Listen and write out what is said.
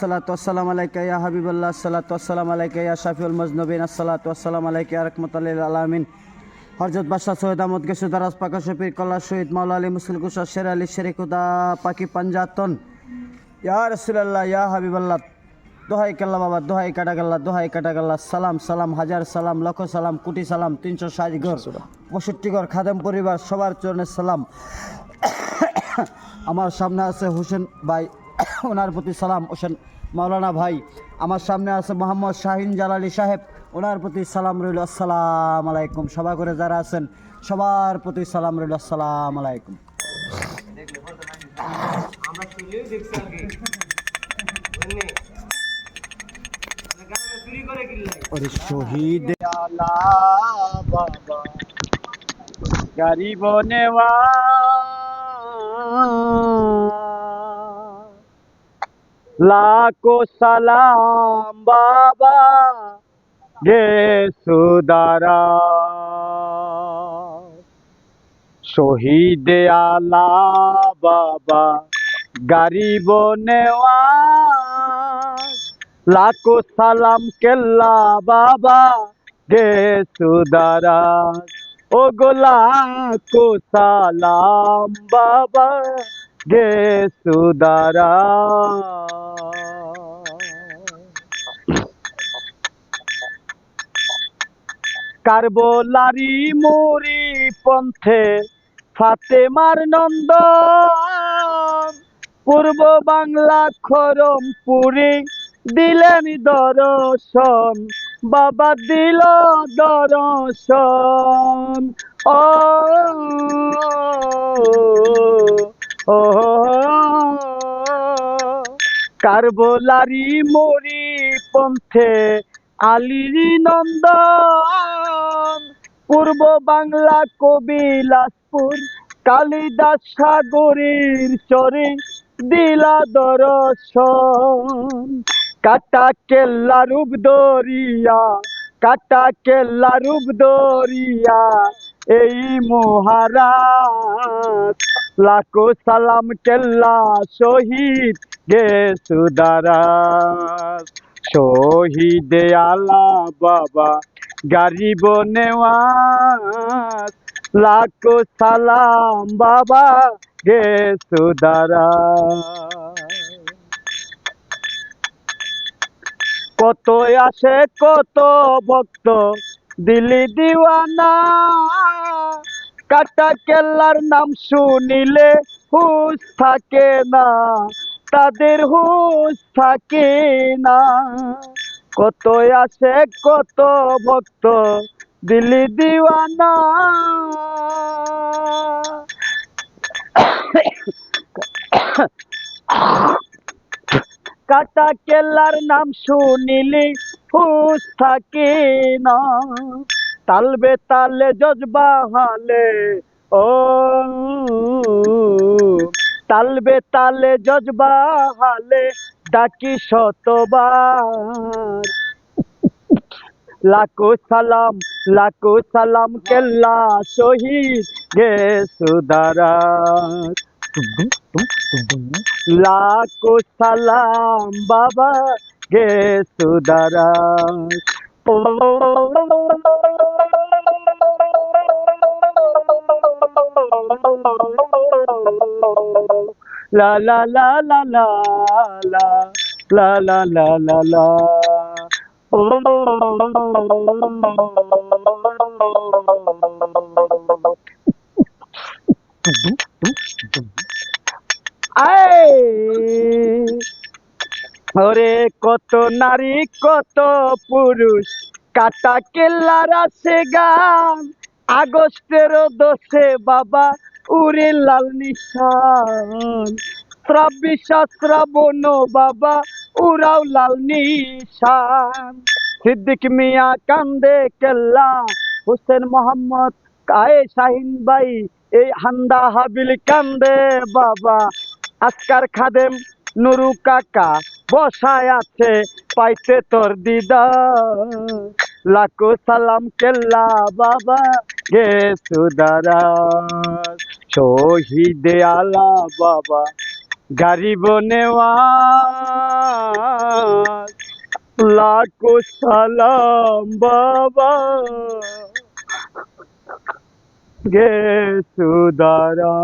সালাত আসসালাম আলাইকা ইয়া হাবিবাল্লাহ সালাত আসসালাম আলাইকা ইয়া শাফিউল মজনবিন, আসসালাত আসসালাম আলাইকা রহমতুল্লিল আলমিন। হরজত বাদশাহ সৈয়দ আহমদ কেশু দারাজ পাকা শফির কল্লা শহীদ মাওলা আলী মুসুল কুসা শের আলী শেরিকুদা পাকি পাঞ্জাতন। ইয়া রসুলাল্লাহ, ইয়া হাবিবাল্লাহ, দোহাই কাল্লা বাবা, দোহাই কাটাগাল্লা দোহাই কাটাগাল্লা সালাম সালাম, হাজার সালাম, লক্ষ সালাম, কোটি সালাম, তিনশো ষাট ঘর, পঁয়ষট্টি ঘর, খাদেম পরিবার, সবার চরণের সালাম। আমার সামনে আছে হুসেন ভাই ওনার প্রতি সালাম হোসেন মাওলানা ভাই। আমার সামনে আছে মোহাম্মদ শাহিন জালালি সাহেব। ওনার প্রতি সালাম রইল আসসালাম আলাইকুম। সভা করে যারা আছেন সবার প্রতি সালাম রইল আসসালাম আলাইকুম। ওরে শহীদ। গরিব নেওয়া। লাখো সালাম বাবা গে সুদারা শহীদ আলা বাবা গরিব নেওয়া লাখো সালাম কেল্লা বাবা গে সুদারা ও গো লাখো সালাম বাবা গে সুদারা কারবোলারি মুরি পন্থে ফাতেমার নন্দ পূর্ব বাংলা খরমপুরি দিলেন দর্শন, বাবা দিল দর্শন। ও ও কারবোলারি মরি পন্থে আলিরি নন্দন। পূর্ব বাংলা কবিলাসপুর কালিদাস সাগরের চরে দিলা দর্শন। কাটা কেল্লা রূপ দরিয়া কাটা কেল্লা রূপ দরিয়া এই মহারাজ, লাখো সালাম কেল্লা শহীদ গে সুদারাজ শহীদ আলা বাবা, গারিব নেওয়াজ। লাখো সালাম বাবা গে কত আসে কত ভক্ত, দিলি দিওয়ানা। কাটা কেল্লার নাম শুনিলে হুশ থাকে না, তাদের হুশ থাকে না। কত আসে, কত ভক্ত, দিলি দিওয়ানা। কাটা কেল্লার নাম শুনিলি হুশ থাকে না। তালবে তালে জজবা হালে ও তালবে তালে জজবা হালে ডাকি শতবার। লাখো সালাম লাখো সালাম কেল্লা শহীদ গে সুদারা লাখো সালাম বাবা গে সুদারা লা লা লা লা লা লা লা লা ওরে কত নারী, কত পুরুষ। কাটা কেল্লার আছে গান। আগস্টের দোষে বাবা উড়ে লাল নিশান। শ্রাবিশ শ্রাবণ বাবা, উড়াও লাল নিশান। সিদ্দিক মিয়া কান্দে কেল্লা, হোসেন মোহাম্মদ, কায়ে শাহিন ভাই, এই হান্দা হাবিল কান্দে বাবা। আজকার খাদেম নুরু কাকা, বসায় আছে, পাইতে তোর দিদা লাখো সালাম কেল্লা বাবা গে সুদারা শহীদে আলা বাবা, গারিব নেওয়া লাখো সালাম বাবা গে সুদারা